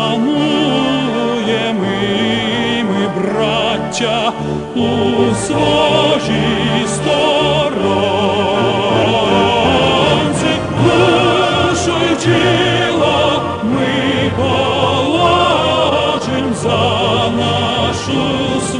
Запануємо ми, браття, у своїй сторонці, душу тіло ми положим за нашу свободу